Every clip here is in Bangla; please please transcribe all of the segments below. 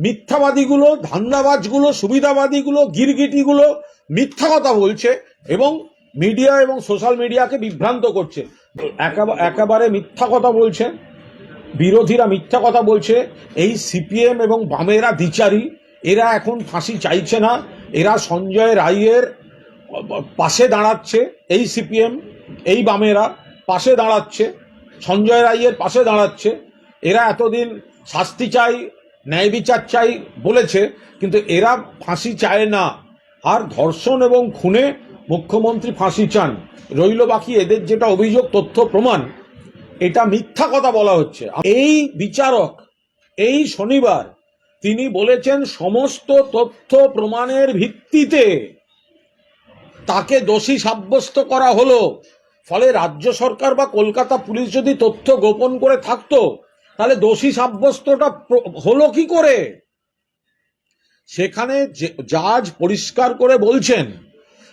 মিথ্যাবাদীগুলো, ধান্দাবাজগুলো, সুবিধাবাদীগুলো, গিরগিটিগুলো মিথ্যা কথা বলছে এবং মিডিয়া এবং সোশ্যাল মিডিয়াকে বিভ্রান্ত করছে। একেবা- একেবারে মিথ্যা কথা বলছে, বিরোধীরা মিথ্যা কথা বলছে, এই সিপিএম এবং বামেরা দ্বিচারী এরা এখন ফাঁসি চাইছে না, এরা সঞ্জয় রায়ের পাশে দাঁড়াচ্ছে, এই সিপিএম, এই বামেরা পাশে দাঁড়াচ্ছে, সঞ্জয় রায়ের পাশে দাঁড়াচ্ছে, এরা এতদিন শাস্তি চাই ন্যায় বিচার চাই বলেছে, কিন্তু এরা ফাঁসি চায় না। আর ধর্ষণ এবং খুনে মুখ্যমন্ত্রী ফাঁসি চান। রইল বাকি এদের যেটা অভিযোগ, তথ্য, প্রমাণ, এটা মিথ্যা কথা বলা হচ্ছে। এই বিচারক, এই শনিবার তিনি বলেছেন, সমস্ত তথ্য প্রমাণের ভিত্তিতে তাকে দোষী সাব্যস্ত করা হলো। ফলে রাজ্য সরকার বা কলকাতা পুলিশ যদি তথ্য গোপন করে থাকতো তাহলে দোষী সাব্যস্তটা হলো কি করে? সেখানে জাজ পরিষ্কার করে বলছেন,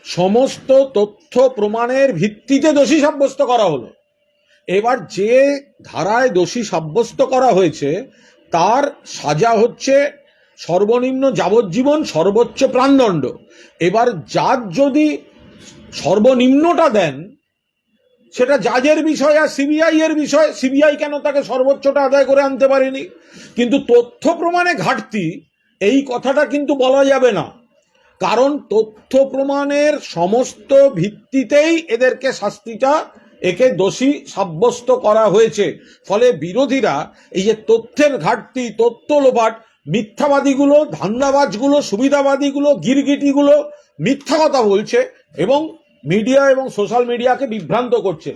সমস্ত তথ্য প্রমাণের ভিত্তিতে দোষী সাব্যস্ত করা হলো। এবার যে ধারায় দোষী সাব্যস্ত করা হয়েছে, তার সাজা হচ্ছে সর্বনিম্ন যাবজ্জীবন, সর্বোচ্চ প্রাণদণ্ড। এবার জাজ যদি সর্বনিম্নটা দেন সেটা জাজের বিষয় আর সিবিআই এর বিষয়। সিবিআই কেন তাকে সর্বোচ্চটা আদায় করে আনতে পারেনি? কিন্তু তথ্য প্রমাণে ঘাটতি, এই কথাটা কিন্তু বলা যাবে না। কারণ তথ্য প্রমাণের সমস্ত ভিত্তিতেই এদেরকে শাস্তিটা একে দোষী সাব্যস্ত করা হয়েছে। ফলে বিরোধীরা এই যে তথ্যের ঘাটতি, তথ্য লোপাট, মিথ্যাবাদীগুলো, ধান্দাবাজগুলো, সুবিধাবাদীগুলো, গিরগিটিগুলো মিথ্যা কথা বলছে এবং মিডিয়া এবং সোশ্যাল মিডিয়াকে বিভ্রান্ত করছে।